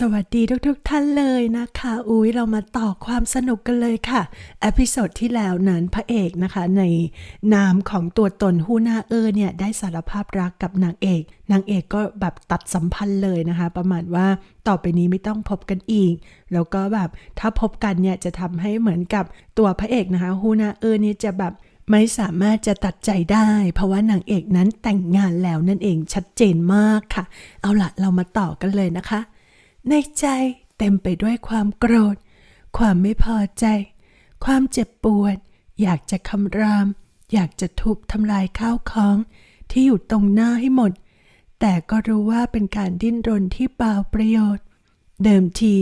สวัสดีทุกๆทท่านเลยนะคะ อุ้ยเรามาต่อความสนุกกันเลยค่ะเอพิโซดที่แล้วนั้นพระเอกนะคะ ในนามของตัวตนฮูนาเออเนี่ย ได้สารภาพรักกับนางเอก นางเอกก็แบบตัดสัมพันธ์เลยนะคะ ประมาณว่าต่อไปนี้ไม่ต้องพบกันอีก แล้วก็แบบถ้าพบกันเนี่ย จะทำให้เหมือนกับตัวพระเอกนะคะฮูนาเออเนี่ยจะแบบไม่สามารถจะตัดใจได้ เพราะว่านางเอกนั้นแต่งงานแล้วนั่นเองชัดเจนมากค่ะ เอาละเรามาต่อกันเลยนะคะ ในใจเต็มไปด้วยความโกรธ ความไม่พอใจ ความเจ็บปวด อยากจะคำราม อยากจะทุบทำลายข้าวของ ที่อยู่ตรงหน้าให้หมด แต่ก็รู้ว่าเป็นการดิ้นรนที่เปล่าประโยชน์ เดิมที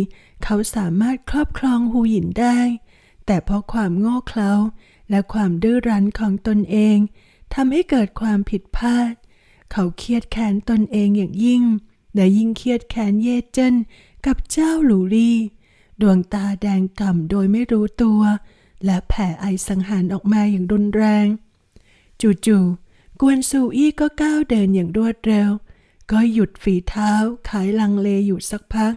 เขาสามารถครอบครองหูหยินได้ แต่เพราะความโง่เขลาและความดื้อรั้นของตนเองทำให้เกิดความผิดพลาด เขาเครียดแค้นตนเองอย่างยิ่ง และยิ่งเครียดแค้นเย่เจนกับเจ้าหลูลี่ ดวงตาแดงก่ำโดยไม่รู้ตัว และแผ่ไอสังหารออกมาอย่างรุนแรง จู่ๆกวนซูอี้ก็ก้าวเดินอย่างรวดเร็ว ก็หยุดฝีเท้าขายลังเลอยู่สักพัก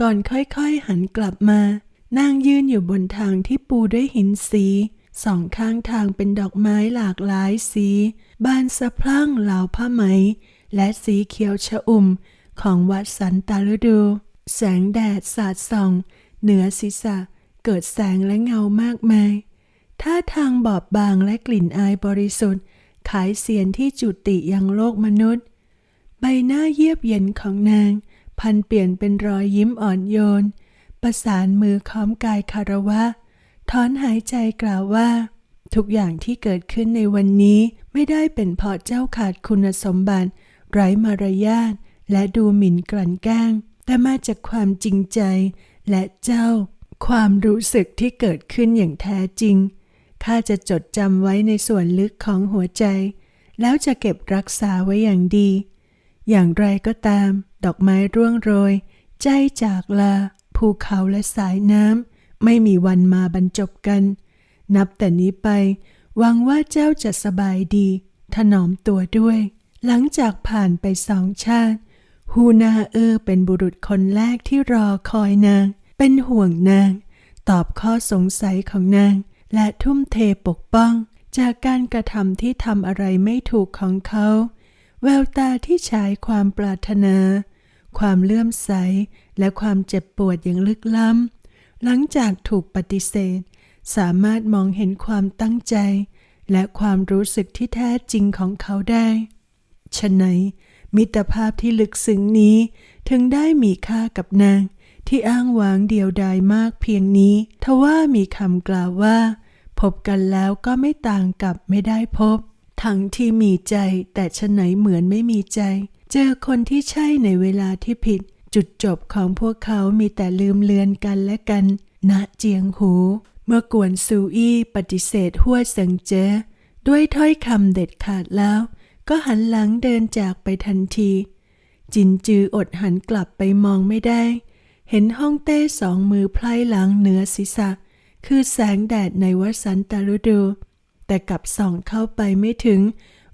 ก่อนค่อยๆหันกลับมานั่งยืนอยู่บนทางที่ปูด้วยหินสีสองข้างทางเป็นดอกไม้หลากหลายสี บานสะพรั่งเหลาผ้าไหม และสีเขียวชะอุ่ม ของวัดสันตาฤดู แสงแดดสาดส่อง เหนือศีรษะเกิดแสงและเงามากมายท่าทางบอบบางและกลิ่นอายบริสุทธิ์ ขายเสียนที่จุติยังโลกมนุษย์ ใบหน้าเยียบเย็นของนาง พันเปลี่ยนเป็นรอยยิ้มอ่อนโยน ประสานมือค้อมกายคารวะถอนหายใจกล่าวว่า ทุกอย่างที่เกิดขึ้นในวันนี้ไม่ได้เป็นเพราะเจ้าขาดคุณสมบัติ ไร้มารยาท และดูหมิ่นกลั่นแกล้ง แต่มาจากความจริงใจ และเจ้า ความรู้สึกที่เกิดขึ้นอย่างแท้จริงข้าจะจดจำไว้ในส่วนลึกของหัวใจ แล้วจะเก็บรักษาไว้อย่างดี อย่างไรก็ตาม ดอกไม้ร่วงโรย ใจจากลา ภูเขาและสายน้ำไม่มีวันมาบรรจบกัน นับแต่นี้ไปหวังว่าเจ้าจะสบายดี ถนอมตัวด้วย หลังจากผ่านไปสองชาติ ฮูนาเออเป็นบุรุษคนแรกที่รอคอยนาง เป็นห่วงนาง ตอบข้อสงสัยของนาง และทุ่มเทปกป้อง จากการกระทำที่ทำอะไรไม่ถูกของเขา แววตาที่ฉายความปรารถนา ความเลื่อมใส และความเจ็บปวดอย่างลึกล้ำ หลังจากถูกปฏิเสธ สามารถมองเห็นความตั้งใจ และความรู้สึกที่แท้จริงของเขาได้ฉะไหน มิตรภาพที่ลึกซึ้งนี้ ถึงได้มีค่ากับนาง ที่อ้างว้างเดียวดายมากเพียงนี้ ทว่ามีคำกล่าวว่า พบกันแล้วก็ไม่ต่างกับไม่ได้พบ ทั้งที่มีใจแต่ฉะไหนเหมือนไม่มีใจ เจอคนที่ใช่ในเวลาที่ผิด จุดจบของพวกเขามีแต่ลืมเลือนกันและกันณเจียงหู เมื่อกวนซูอี้ปฏิเสธหัวเซิงเจอด้วยถ้อยคำเด็ดขาดแล้ว ก็หันหลังเดินจากไปทันที จินจืออดหันกลับไปมองไม่ได้ เห็นห้องเต้สองมือไพล่หลังเหนือศีรษะ คือแสงแดดในวัดสันตาฤดู แต่กลับส่องเข้าไปไม่ถึง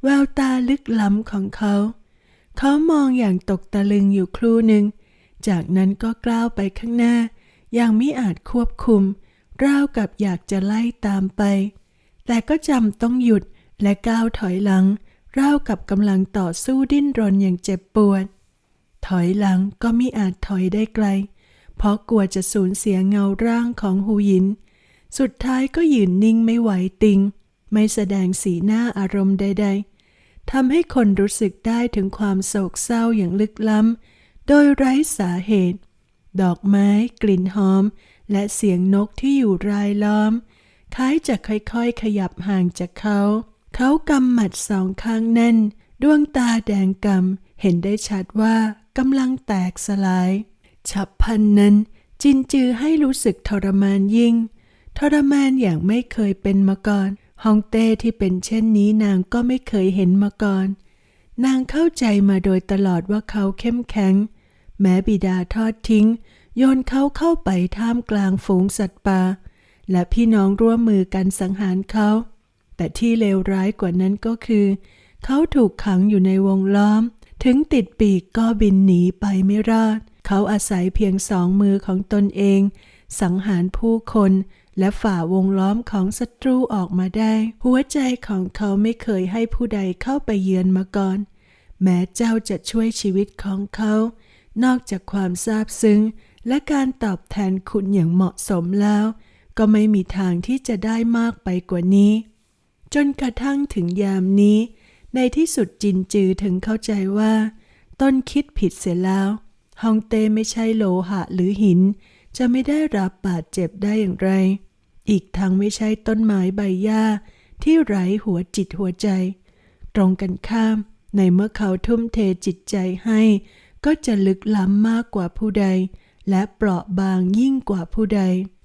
แววตาลึกล้ำของเขา เขามองอย่างตกตะลึงอยู่ครู่หนึ่ง จากนั้นก็กล้าวไปข้างหน้า อย่างไม่อาจควบคุมราวกับอยากจะไล่ตามไป แต่ก็จำต้องหยุดและก้าวถอยหลัง ราวกับกำลังต่อสู้ดิ้นรนอย่างเจ็บปวด ถอยหลังก็ไม่อาจถอยได้ไกล เพราะกลัวจะสูญเสียเงาร่างของหูหยิน สุดท้ายก็ยืนนิ่งไม่ไหวติง ไม่แสดงสีหน้าอารมณ์ใด ๆทำให้คนรู้สึกได้ถึงความโศกเศร้าอย่างลึกล้ำ โดยไร้สาเหตุ ดอกไม้ กลิ่นหอม และเสียงนกที่อยู่รายล้อมคล้ายจะค่อยๆ ขยับห่างจากเขา เขากำหมัดสองข้างแน่น ดวงตาแดงกำเห็นได้ชัดว่ากำลังแตกสลาย ฉับพันนั้นจินจือให้รู้สึกทรมานยิ่ง ทรมานอย่างไม่เคยเป็นมาก่อนฮองเต้ที่เป็นเช่นนี้นางก็ไม่เคยเห็นมาก่อน นางเข้าใจมาโดยตลอดว่าเขาเข้มแข็ง แม้บิดาทอดทิ้ง โยนเขาเข้าไปท่ามกลางฝูงสัตว์ป่าและพี่น้องร่วมมือกันสังหารเขา แต่ที่เลวร้ายกว่านั้นก็คือ เขาถูกขังอยู่ในวงล้อม ถึงติดปีกก็บินหนีไปไม่รอด เขาอาศัยเพียงสองมือของตนเอง สังหารผู้คนและฝ่าวงล้อมของศัตรูออกมาได้ หัวใจของเขาไม่เคยให้ผู้ใดเข้าไปเยือนมาก่อน แม้เจ้าจะช่วยชีวิตของเขา นอกจากความซาบซึ้ง และการตอบแทนคุณอย่างเหมาะสมแล้ว ก็ไม่มีทางที่จะได้มากไปกว่านี้ จนกระทั่งถึงยามนี้ ในที่สุดจินจือถึงเข้าใจว่า ต้นคิดผิดเสียแล้วฮองเต้ไม่ใช่โลหะหรือหิน จะไม่ได้รับบาดเจ็บได้อย่างไร อีกทั้งไม่ใช่ต้นไม้ใบหญ้า ที่ไร้หัวจิตหัวใจ ตรงกันข้าม ในเมื่อเขาทุ่มเทจิตใจให้ ก็จะลึกล้ำมากกว่าผู้ใด และเปราะบางยิ่งกว่าผู้ใด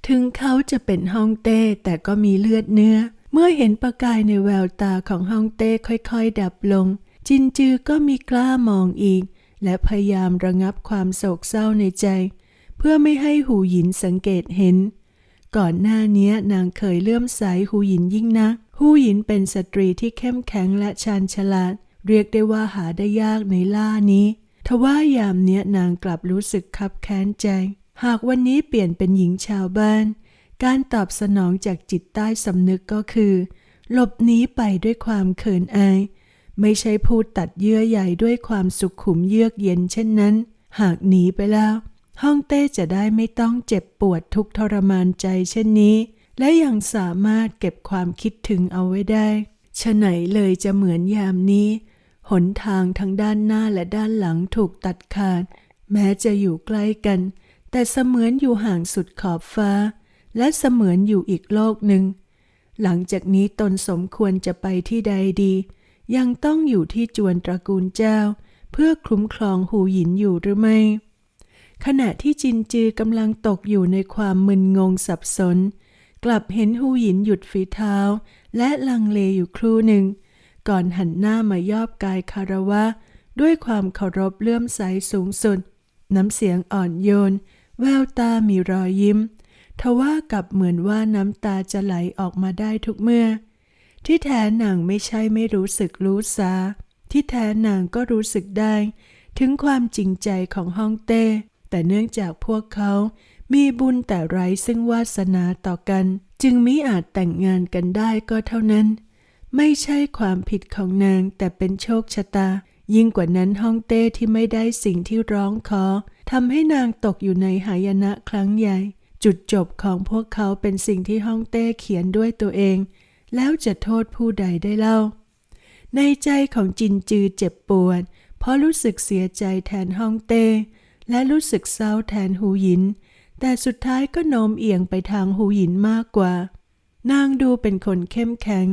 ถึงเขาจะเป็นฮองเต้แต่ก็มีเลือดเนื้อ เมื่อเห็นประกายในแววตาของฮ่องเต้ค่อยๆ ดับลง จินจือก็มีกล้ามองอีก และพยายามระงับความโศกเศร้าในใจ เพื่อไม่ให้หูหยินสังเกตเห็น ก่อนหน้านี้นางเคยเลื่อมใสหูหยินยิ่งนักหูหยินเป็นสตรีที่เข้มแข็งและชาญฉลาด เรียกได้ว่าหาได้ยากในล่านี้ทว่ายามเนี้ยนางกลับรู้สึกคับแค้นใจ หากวันนี้เปลี่ยนเป็นหญิงชาวบ้าน การตอบสนองจากจิตใต้สำนึกก็คือ หลบหนีไปด้วยความเขินอาย ไม่ใช่พูดตัดเยื่อใยด้วยความสุขขุมเยือกเย็นเช่นนั้น หากหนีไปแล้วฮ่องเต้จะได้ไม่ต้องเจ็บปวดทุกทรมานใจเช่นนี้ และยังสามารถเก็บความคิดถึงเอาไว้ได้ฉะไหนเลยจะเหมือนยามนี้ หนทางทั้งด้านหน้าและด้านหลังถูกตัดขาด แม้จะอยู่ใกล้กัน แต่เสมือนอยู่ห่างสุดขอบฟ้า และเสมือนอยู่อีกโลกหนึ่ง หลังจากนี้ตนสมควรจะไปที่ใดดี ยังต้องอยู่ที่จวนตระกูลเจ้า เพื่อคุ้มครองหูหยินอยู่หรือไม่ ขณะที่จินจือกำลังตกอยู่ในความมึนงงสับสน กลับเห็นหูหยินหยุดฝีเท้า และลังเลอยู่ครู่หนึ่ง ก่อนหันหน้ามายอบกายคารวะ ด้วยความเคารพเลื่อมใสสูงสุด น้ำเสียงอ่อนโยน แววตามีรอยยิ้ม ทว่ากับเหมือนว่าน้ำตาจะไหลออกมาได้ทุกเมื่อ ที่แท้นางไม่ใช่ไม่รู้สึกรู้สา ที่แท้นางก็รู้สึกได้ ถึงความจริงใจของฮ่องเต้ แต่เนื่องจากพวกเขา มีบุญแต่ไร้ซึ่งวาสนาต่อกัน จึงมิอาจแต่งงานกันได้ก็เท่านั้น ไม่ใช่ความผิดของนางแต่เป็นโชคชะตา ยิ่งกว่านั้นฮ่องเต้ที่ไม่ได้สิ่งที่ร้องขอทำให้นางตกอยู่ในหายนะครั้งใหญ่ จุดจบของพวกเขาเป็นสิ่งที่ฮ่องเต้เขียนด้วยตัวเอง แล้วจะโทษผู้ใดได้เล่า ในใจของจินจือเจ็บปวด เพราะรู้สึกเสียใจแทนฮ่องเต้ และรู้สึกเศร้าแทนหูหยิน แต่สุดท้ายก็โน้มเอียงไปทางหูหยินมากกว่า นางดูเป็นคนเข้มแข็ง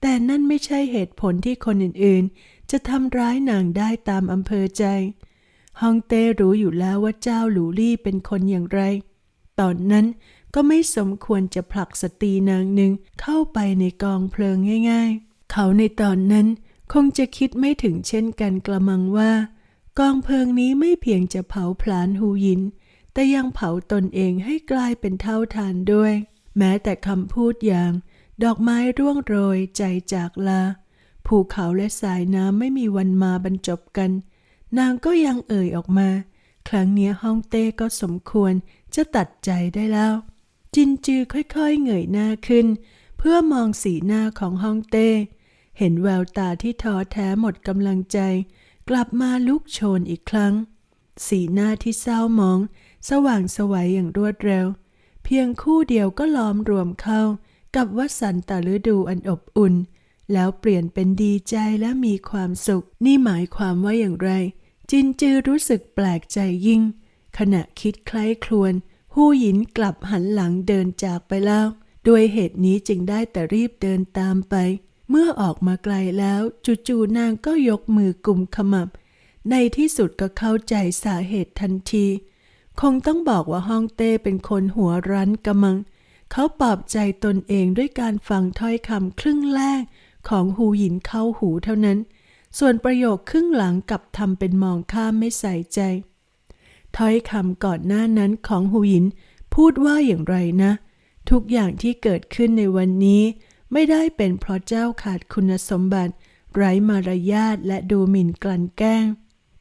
แต่นั่นไม่ใช่เหตุผลที่คนอื่นๆ จะทำร้ายนางได้ตามอำเภอใจฮองเต้รู้อยู่แล้วว่าเจ้าหลูลี่เป็นคนอย่างไร ตอนนั้นก็ไม่สมควรจะผลักสตรีนางหนึ่งเข้าไปในกองเพลิงง่ายๆ เขาในตอนนั้นคงจะคิดไม่ถึงเช่นกันกระมังว่า กองเพลิงนี้ไม่เพียงจะเผาผลาญหูยิน แต่ยังเผาตนเองให้กลายเป็นเท่าทานด้วย แม้แต่คำพูดอย่าง ดอกไม้ร่วงโรยใจจากลา ภูเขาและสายน้ำไม่มีวันมาบรรจบกัน นางก็ยังเอ่ยออกมา ครั้งเนี้ฮ่องเต้ก็สมควรจะตัดใจได้แล้ว จินจือค่อยๆเงยหน้าขึ้น เพื่อมองสีหน้าของฮ่องเต้ เห็นแววตาที่ท้อแท้หมดกำลังใจ กลับมาลุกโชนอีกครั้ง สีหน้าที่เศร้ามอง สว่างสวัยอย่างรวดเร็ว เพียงคู่เดียวก็ล้อมรวมเข้า กับวสันตฤดูอันอบอุ่น แล้วเปลี่ยนเป็นดีใจและมีความสุข นี่หมายความว่าอย่างไร จินจือรู้สึกแปลกใจยิ่ง ขณะคิดคล้ายครวน หูหยินกลับหันหลังเดินจากไปแล้ว ด้วยเหตุนี้จึงได้แต่รีบเดินตามไป เมื่อออกมาไกลแล้วจู่ๆนางก็ยกมือกุมขมับ ในที่สุดก็เข้าใจสาเหตุทันที คงต้องบอกว่าฮ่องเต้เป็นคนหัวรั้นกระมัง เขาปลอบใจตนเองด้วยการฟังถ้อยคำครึ่งแรกของหูหยินเข้าหูเท่านั้น ส่วนประโยคครึ่งหลังกลับทำเป็นมองข้ามไม่ใส่ใจ ถ้อยคำก่อนหน้านั้นของหูหยินพูดว่าอย่างไรนะ ทุกอย่างที่เกิดขึ้นในวันนี้ ไม่ได้เป็นเพราะเจ้าขาดคุณสมบัติ ไร้มารยาทและดูหมิ่นกลั่นแกล้ง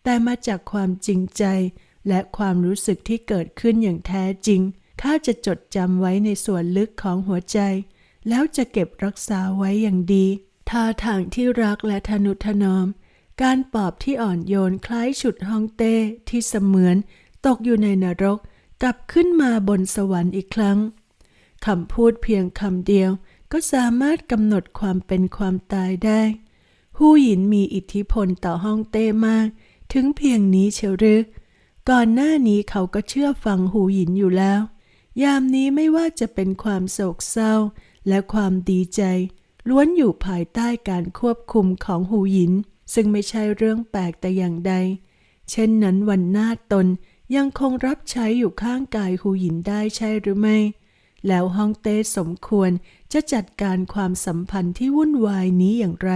แต่มาจากความจริงใจ และความรู้สึกที่เกิดขึ้นอย่างแท้จริงข้าจะจดจำไว้ในส่วนลึกของหัวใจ แล้วจะเก็บรักษาไว้อย่างดี ท่าทางที่รักและทนุถนอม การปอบที่อ่อนโยนคล้ายฉุดฮองเต้ที่เสมือน ตกอยู่ในนรก กลับขึ้นมาบนสวรรค์อีกครั้งคำพูดเพียงคำเดียว ก็สามารถกำหนดความเป็นความตายได้หู้หยินมีอิทธิพลต่อฮ่องเต้มาก ถึงเพียงนี้เชียวหรือก่อนหน้านี้เขาก็เชื่อฟังหูหยินอยู่แล้ว ยามนี้ไม่ว่าจะเป็นความโศกเศร้าและความดีใจ ล้วนอยู่ภายใต้การควบคุมของหูหยิน ซึ่งไม่ใช่เรื่องแปลกแต่อย่างใด เช่นนั้นวันหน้าตนยังคงรับใช้อยู่ข้างกายหูหยินได้ใช่หรือไม่ แล้วฮ่องเต้สมควรจะจัดการความสัมพันธ์ที่วุ่นวายนี้อย่างไร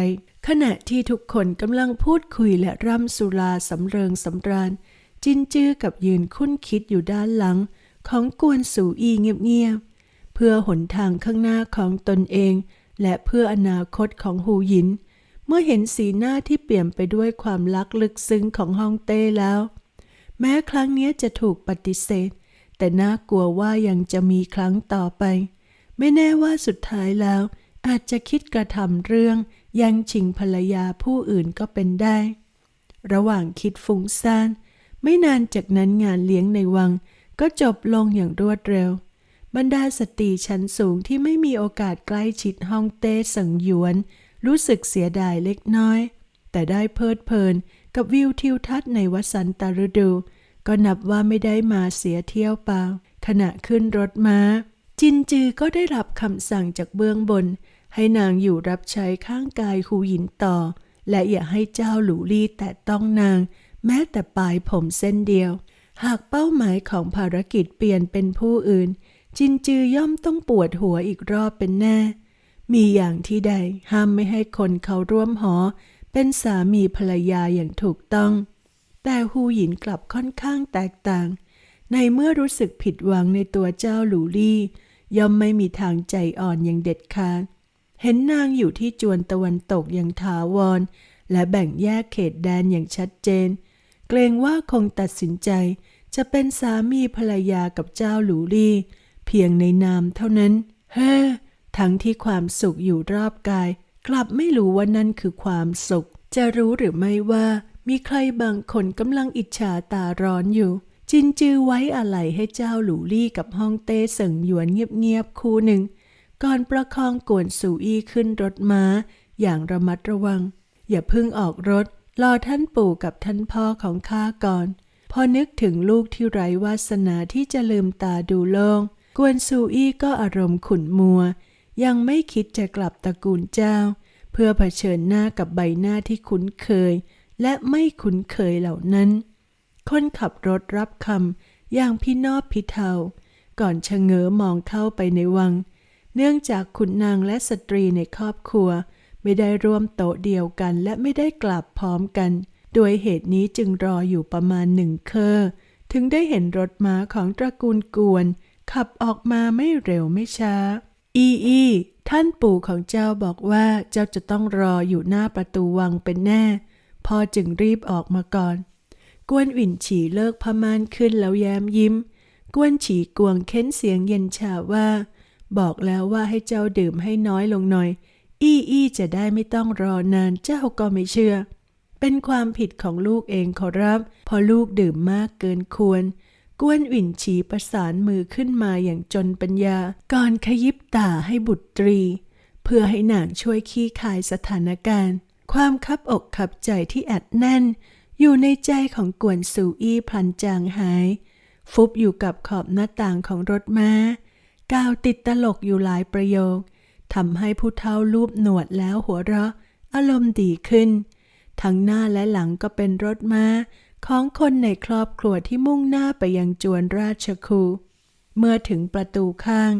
ขณะที่ทุกคนกำลังพูดคุยและร่ำสุราสำเริงสำราญ จินจื้อกับยืนคุ้นคิดอยู่ด้านหลัง ของกวนสูอีเงียบๆเพื่อหนทางข้างหน้าของตนเอง และเพื่ออนาคตของหูหยิน เมื่อเห็นสีหน้าที่เปลี่ยนไปด้วยความรักลึกซึ้งของฮองเต้แล้ว แม้ครั้งนี้จะถูกปฏิเสธ แต่น่ากลัวว่ายังจะมีครั้งต่อไป ไม่แน่ว่าสุดท้ายแล้ว อาจจะคิดกระทำเรื่องยังชิงภรรยาผู้อื่นก็เป็นได้ ระหว่างคิดฟุ้งซ่านไม่นานจากนั้นงานเลี้ยงในวังก็จบลงอย่างรวดเร็ว บรรดาสตรีชั้นสูงที่ไม่มีโอกาสใกล้ชิดฮ่องเต้สังยวน รู้สึกเสียดายเล็กน้อย แต่ได้เพลิดเพลินกับวิวทิวทัศน์ในวสันตฤดู ก็นับว่าไม่ได้มาเสียเที่ยวเปล่า ขณะขึ้นรถม้า จินจือก็ได้รับคำสั่งจากเบื้องบน ให้นางอยู่รับใช้ข้างกายคูหยินต่อ และอย่าให้เจ้าหลูลี่แตะต้องนาง แม้แต่ปลายผมเส้นเดียว หากเป้าหมายของภารกิจเปลี่ยนเป็นผู้อื่น จินจือย่อมต้องปวดหัวอีกรอบเป็นแน่ มีอย่างที่ใดห้ามไม่ให้คนเขาร่วมหอ เป็นสามีภรรยาอย่างถูกต้อง แต่ฮูหยินกลับค่อนข้างแตกต่าง ในเมื่อรู้สึกผิดหวังในตัวเจ้าหลูลี่ ย่อมไม่มีทางใจอ่อนอย่างเด็ดขาดเห็นนางอยู่ที่จวนตะวันตกอย่างถาวร และแบ่งแยกเขตแดนอย่างชัดเจน เกรงว่าคงตัดสินใจจะเป็นสามีภรรยากับเจ้าหลูลี่ พียงในนามเท่านั้นเฮ้ทั้งที่ความสุขอยู่รอบกาย กลับไม่รู้ว่านั่นคือความสุข จะรู้หรือไม่ว่า มีใครบางคนกำลังอิจฉาตาร้อนอยู่ จินจือไว้อะไรให้เจ้าหลูลี่กับฮ่องเต้เสิงหยวนเงียบๆคู่หนึ่ง ก่อนประคองกวนสูอี้ขึ้นรถม้า อย่างระมัดระวัง อย่าเพิ่งออกรถรอท่านปู่กับท่านพ่อของข้าก่อน พอนึกถึงลูกที่ไร้วาสนาที่จะลืมตาดูโลก กวนซูอี้ก็อารมณ์ขุ่นมัว ยังไม่คิดจะกลับตระกูลเจ้า เพื่อเผชิญหน้ากับใบหน้าที่คุ้นเคย และไม่คุ้นเคยเหล่านั้น คนขับรถรับคำอย่างพี่นอบพี่เทา ก่อนชะเง้อมองเข้าไปในวัง เนื่องจากขุนนางและสตรีในครอบครัว ไม่ได้ร่วมโต๊ะเดียวกันและไม่ได้กลับพร้อมกัน โดยเหตุนี้จึงรออยู่ประมาณหนึ่งเคอถึงได้เห็นรถม้าของตระกูลกวน ขับออกมาไม่เร็วไม่ช้า อีอีท่านปู่ของเจ้าบอกว่าเจ้าจะต้องรออยู่หน้าประตูวังเป็นแน่ พ่อจึงรีบออกมาก่อน กวนหวินฉีเลิกพม่านขึ้นแล้วแย้มยิ้ม กวนฉีกวงเค้นเสียงเย็นชาว่า บอกแล้วว่าให้เจ้าดื่มให้น้อยลงหน่อย อี้อี้จะได้ไม่ต้องรอนานเจ้าก็ไม่เชื่อ เป็นความผิดของลูกเองขอรับ พอลูกดื่มมากเกินควร กวนหวินฉีประสานมือขึ้นมาอย่างจนปัญญา ก่อนขยิบตาให้บุตรี เพื่อให้นางช่วยขี้คายสถานการณ์ ความคับอกขับใจที่อัดแน่น อยู่ในใจของกวนสูอี้พลันจางหาย ฟุบอยู่กับขอบหน้าต่างของรถม้ากาวติดตลกอยู่หลายประโยคทำให้ผู้เฒ่ารูปหนวดแล้วหัวเราะ อารมณ์ดีขึ้น ทั้งหน้าและหลังก็เป็นรถม้า ของคนในครอบครัวที่มุ่งหน้าไปยังจวนราชคู เมื่อถึงประตูข้าง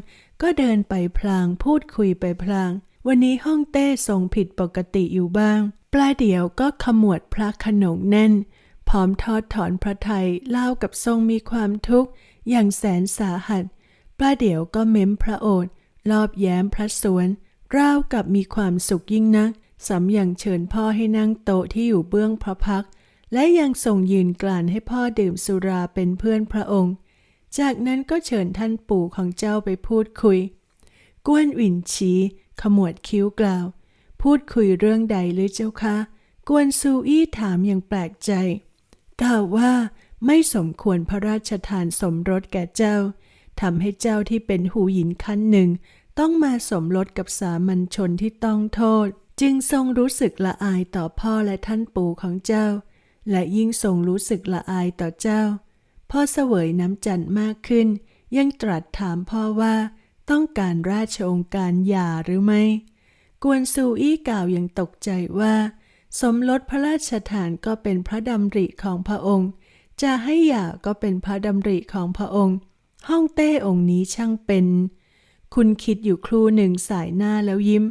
ก็เดินไปพลางพูดคุยไปพลาง วันนี้ห้องเต้ทรงผิดปกติอยู่บ้าง ปลายเดียวก็ขมวดพระขนงแน่น พร้อมทอดถอนพระไทยเล่ากับทรงมีความทุกข์ อย่างแสนสาหัส ปลาเดี๋ยวก็เม้มพระโอษฐ์รอบแย้มพระสวนราวกับมีความสุขยิ่งนักสำอย่างเชิญพ่อให้นั่งโต๊ะที่อยู่เบื้องพระพักตร์ และยังทรงยืนกลานให้พ่อดื่มสุราเป็นเพื่อนพระองค์ จากนั้นก็เชิญท่านปู่ของเจ้าไปพูดคุย กวนหวินฉีขมวดคิ้วกล่าว พูดคุยเรื่องใดหรือเจ้าคะ กวนซูอี้ถามอย่างแปลกใจกล่าวว่าไม่สมควรพระราชทานสมรสแก่เจ้าทำให้เจ้าที่เป็นหูหยินขั้นหนึ่ง ต้องมาสมรสกับสามัญชนที่ต้องโทษ จึงทรงรู้สึกละอายต่อพ่อและท่านปู่ของเจ้า และยิ่งทรงรู้สึกละอายต่อเจ้า พ่อเสวยน้ำจันทร์มากขึ้น ยังตรัสถามพ่อว่า ต้องการราชองค์การหย่าหรือไม่ กวนซูอี้กล่าวอย่างตกใจว่า สมรสพระราชทานก็เป็นพระดำริของพระองค์ จะให้หย่าก็เป็นพระดำริของพระองค์ ห้องเต้องค์นี้ช่างเป็น คุณคิดอยู่ครู่หนึ่งสายหน้าแล้วยิ้ม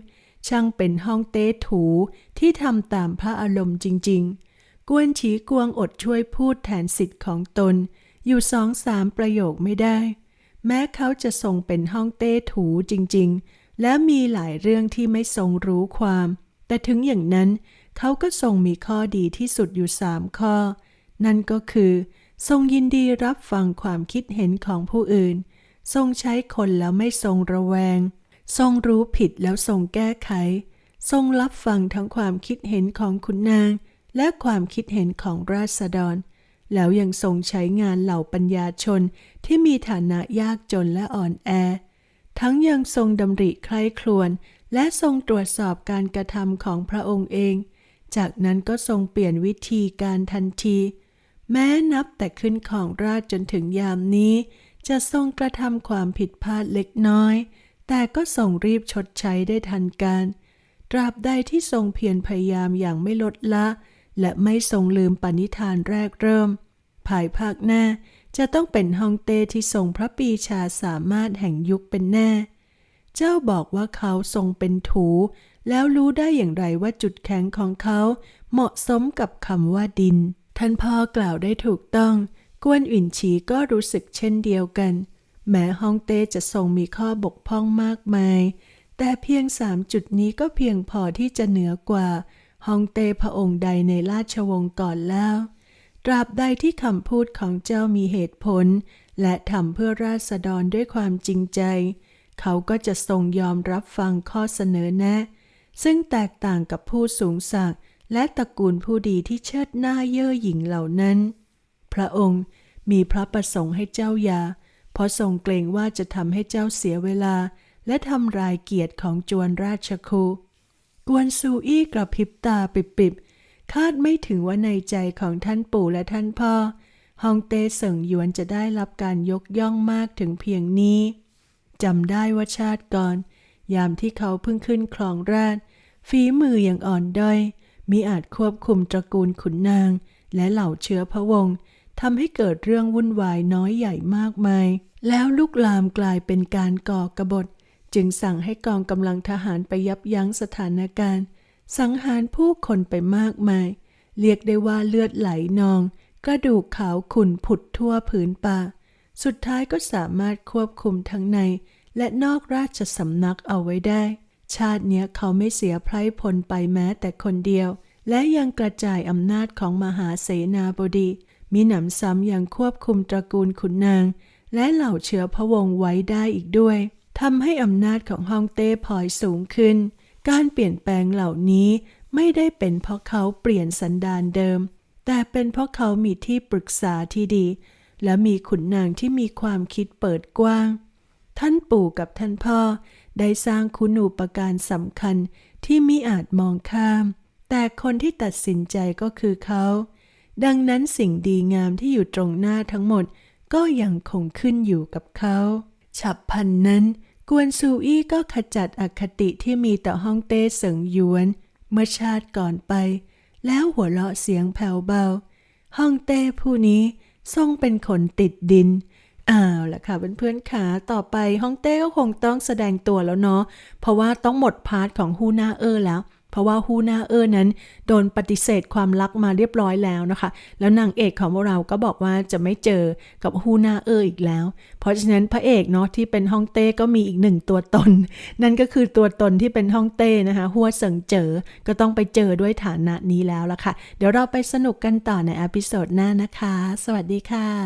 ช่างเป็นห้องเต้ถูที่ทำตามพระอารมณ์จริง ๆ กวนฉีกวงอดช่วยพูดแทนสิทธิ์ของตน อยู่สองสามประโยคไม่ได้ แม้เขาจะทรงเป็นห้องเต้ถูจริงๆ และมีหลายเรื่องที่ไม่ทรงรู้ความ แต่ถึงอย่างนั้นเขาก็ทรงมีข้อดีที่สุดอยู่สามข้อ นั่นก็คือ ทรงยินดีรับฟังความคิดเห็นของผู้อื่น ทรงใช้คนแล้วไม่ทรงระแวง ทรงรู้ผิดแล้วทรงแก้ไข ทรงรับฟังทั้งความคิดเห็นของขุนนาง และความคิดเห็นของราษฎร แล้วยังทรงใช้งานเหล่าปัญญาชนที่มีฐานะยากจนและอ่อนแอ ทั้งยังทรงดำริใคร่ครวญและทรงตรวจสอบการกระทำของพระองค์เอง จากนั้นก็ทรงเปลี่ยนวิธีการทันที แม้นับแต่ขึ้นของราชจนถึงยามนี้ จะทรงกระทำความผิดพลาดเล็กน้อย แต่ก็ทรงรีบชดใช้ได้ทันการ ตราบใดที่ทรงเพียรพยายามอย่างไม่ลดละ และไม่ทรงลืมปณิธานแรกเริ่ม ภายภาคหน้าจะต้องเป็นฮองเต้ที่ทรงพระปีชาสามารถแห่งยุคเป็นแน่ เจ้าบอกว่าเขาทรงเป็นถู แล้วรู้ได้อย่างไรว่าจุดแข็งของเขาเหมาะสมกับคำว่าดิน ท่านพ่อกล่าวได้ถูกต้อง กวนอินฉีก็รู้สึกเช่นเดียวกัน แม้ฮองเต้จะทรงมีข้อบกพร่องมากมาย แต่เพียงสามจุดนี้ก็เพียงพอที่จะเหนือกว่า ฮองเต้พระองค์ใดในราชวงศ์ก่อนแล้ว ตราบใดที่คำพูดของเจ้ามีเหตุผล และทำเพื่อราษฎรด้วยความจริงใจ เขาก็จะทรงยอมรับฟังข้อเสนอแนะ ซึ่งแตกต่างกับผู้สูงศักดิ์และตระกูลผู้ดีที่เชิดหน้าเย่อหยิ่งเหล่านั้น พระองค์มีพระประสงค์ให้เจ้ายา เพราะทรงเกรงว่าจะทำให้เจ้าเสียเวลา และทำลายเกียรติของจวนราชครู กวนซูอี้กระพริบตาปิบๆ คาดไม่ถึงว่าในใจของท่านปู่และท่านพ่อฮองเต้เสิงหยวนจะได้รับการยกย่องมากถึงเพียงนี้จำได้ว่าชาติก่อน ยามที่เขาเพิ่งขึ้นครองราชฝีมืออย่างอ่อนด้อยมิอาจควบคุมตระกูลขุนนาง และเหล่าเชื้อพระวงศ์ทำให้เกิดเรื่องวุ่นวายน้อยใหญ่มากมาย แล้วลุกลามกลายเป็นการก่อกระบฏ จึงสั่งให้กองกำลังทหารไปยับยั้งสถานการณ์ สังหารผู้คนไปมากมาย เรียกได้ว่าเลือดไหลนอง กระดูกขาวขุ่นผุดทั่วผืนป่า สุดท้ายก็สามารถควบคุมทั้งใน และนอกราชสำนักเอาไว้ได้ ชาติเนี้ยเขาไม่เสียไพร่พลไปแม้แต่คนเดียว และยังกระจายอำนาจของมหาเสนาบดี มีหนำซ้ำยังควบคุมตระกูลขุนนาง และเหล่าเชื้อพระวงศ์ไว้ได้อีกด้วย ทำให้อำนาจของฮ่องเต้พลอยสูงขึ้น การเปลี่ยนแปลงเหล่านี้ไม่ได้เป็นเพราะเขาเปลี่ยนสันดานเดิม แต่เป็นเพราะเขามีที่ปรึกษาที่ดี และมีขุนนางที่มีความคิดเปิดกว้าง ท่านปู่กับท่านพ่อ ได้สร้างคุณูปการสำคัญที่มิอาจมองข้าม แต่คนที่ตัดสินใจก็คือเขา ดังนั้นสิ่งดีงามที่อยู่ตรงหน้าทั้งหมดก็ยังคงขึ้นอยู่กับเขา ฉับพันนั้น กวนซูอี้ก็ขจัดอคติที่มีต่อฮ่องเต้เสิงหยวน เมื่อชาติก่อนไป แล้วหัวเราะเสียงแผ่วเบาฮ่องเต้ผู้นี้ทรงเป็นคนติดดินอ้าวล่ะค่ะเพื่อนๆขาต่อไปฮ่องเต้ก็คงต้องแสดงตัวแล้วเนาะเพราะว่าต้องหมดพาร์ทของฮูนาเออร์แล้ว เพราะว่าฮูนาเออร์นั้น โดนปฏิเสธความรักมาเรียบร้อยแล้วนะคะ แล้วนางเอกของเราก็บอกว่าจะไม่เจอกับฮูนาเออร์อีกแล้ว เพราะฉะนั้นพระเอกเนาะที่เป็นฮ่องเต้ก็มีอีกหนึ่งตัวตน นั่นก็คือตัวตนที่เป็นฮ่องเต้นะคะหัวเสิงเจอ ก็ต้องไปเจอด้วยฐานะนี้แล้วล่ะค่ะ เดี๋ยวเราไปสนุกกันต่อในอพิโซดหน้านะคะ สวัสดีค่ะ